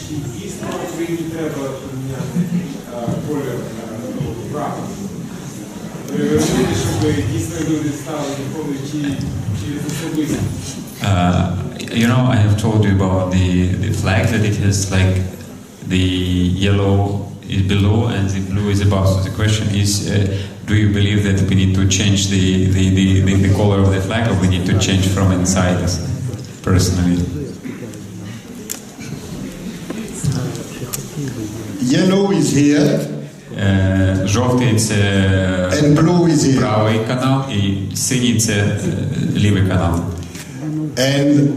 Чи дійсно в Україні треба поміняти а, колір а, прапора? Ви розумієте, щоб дійсно люди стали духовні чи через особисто? Uh, you know, I have told you about the, the flag that it has like the yellow is below and the blue is above. So the question is, uh, do you believe that we need to change the, the, the, the, the color of the flag or we need to change from inside personally? Yellow is here Е, Жовтий це and blue is here. правий канал і синій це е, лівий канал. And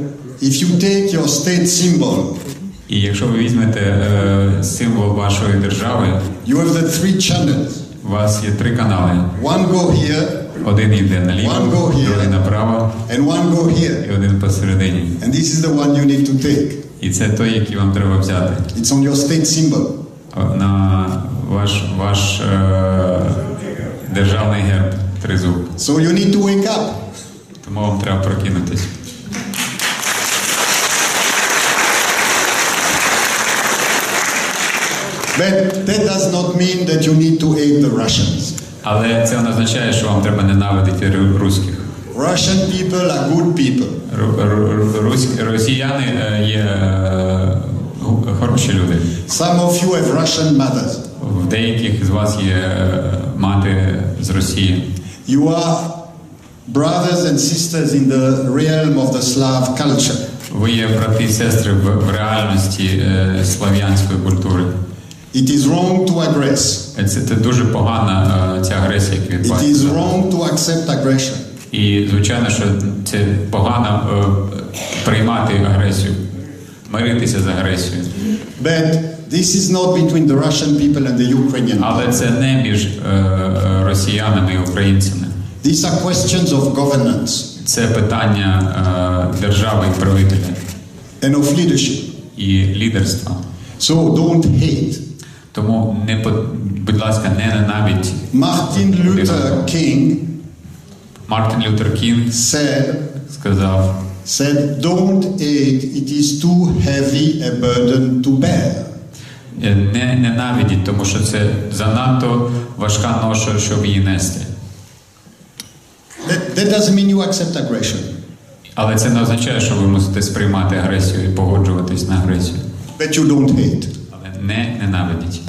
if you take your state symbol, І якщо ви візьмете е, символ вашої держави, you have the three channels. у вас є три канали. One go here Один йде наліво, One go here. другий направо and one go here. і один посередині. And this is the one you need to take. І це той, який вам треба взяти. It's on your state symbol. На ваш, ваш е, державний герб тризуб. So you need to wake up. Тому вам треба прокинутись. But that does not mean that you need to hate the Russians. Але це не означає, що вам треба ненавидити ру- руських. Russian people are good people. Росіяни е, є е, хороші люди. Some of you have Russian mothers. В деяких з вас є е, мати з Росії. You are brothers and sisters in the realm of the Slav culture. Ви є брати і сестри в, реальності е, слав'янської культури. It is wrong to aggress. Е, Це, це дуже погана ця агресія, яка відбувається. It is wrong to accept aggression. І звичайно, що це погано приймати агресію, миритися з агресією. But this is not between the Russian people and the Ukrainian Але people. це не між е, е, росіянами і українцями. These are questions of governance Це питання е, держави і правителя and of leadership. і лідерства. So don't hate. Тому не будь ласка, не ненавидь. Martin Luther King Мартин Лютер Кінг said, сказав: said, don't hate, it is too heavy a burden to bear. «Е, не ненавидіть, тому що це занадто важка ноша, щоб її нести. That, that doesn't mean you accept aggression. Але це не означає, що ви мусите сприймати агресію і погоджуватись на агресію. But you don't hate. Але не ненавидіть.